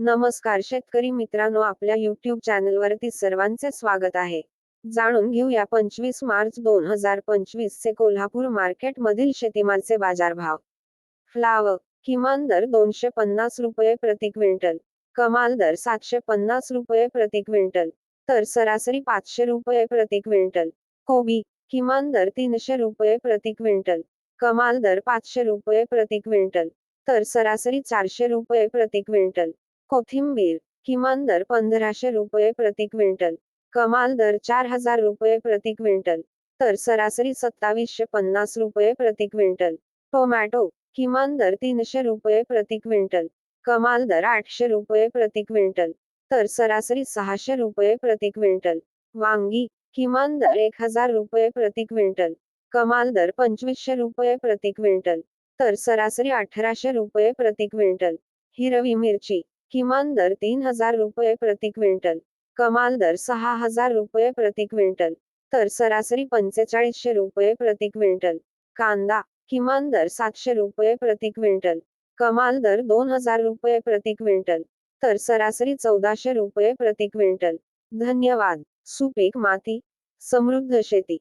नमस्कार शेतकरी मित्रांनो आपल्या युट्यूब चॅनलवरती सर्वांचे स्वागत आहे. जाणून घेऊया पंचवीस मार्च दोन हजार पंचवीस चे कोल्हापूर मार्केट मधील शेतीमालचे बाजारभाव. फ्लाव किमान दर दोनशे पन्नास रुपये प्रति क्विंटल. कमाल दर सातशे पन्नास रुपये प्रति क्विंटल. तर सरासरी पाचशे रुपये प्रति क्विंटल. कोबी किमान दर तीनशे रुपये प्रति क्विंटल. कमाल दर पाचशे रुपये प्रति क्विंटल. तर सरासरी चारशे रुपये प्रति क्विंटल. कोथिंबीर किमान दर पंधराशे रुपये प्रति क्विंटल कमाल दर चार हजार रुपये प्रति क्विंटल तर सरासरी सत्तावीसशे पन्नास रुपये प्रति क्विंटल. टोमॅटो किमान दर तीनशे रुपये प्रति क्विंटल कमाल दर आठशे रुपये प्रति क्विंटल तर सरासरी सहाशे रुपये प्रति क्विंटल. वांगी किमान दर एक हजार रुपये प्रति क्विंटल कमाल दर पंचवीसशे रुपये प्रति क्विंटल तर सरासरी अठराशे रुपये प्रति क्विंटल. हिरवी मिरची किमान दर तीन हजार रुपये प्रति क्विंटल कमाल दर सहा हजार रुपये प्रति क्विंटल तर सरासरी पंचेचाळीसशे रुपये प्रति क्विंटल कांदा किमान दर सातशे रुपये प्रति क्विंटल कमाल दर दोन हजार रुपये प्रति क्विंटल तर सरासरी चौदाशे रुपये प्रति क्विंटल. धन्यवाद. सुपीक माती समृद्ध शेती.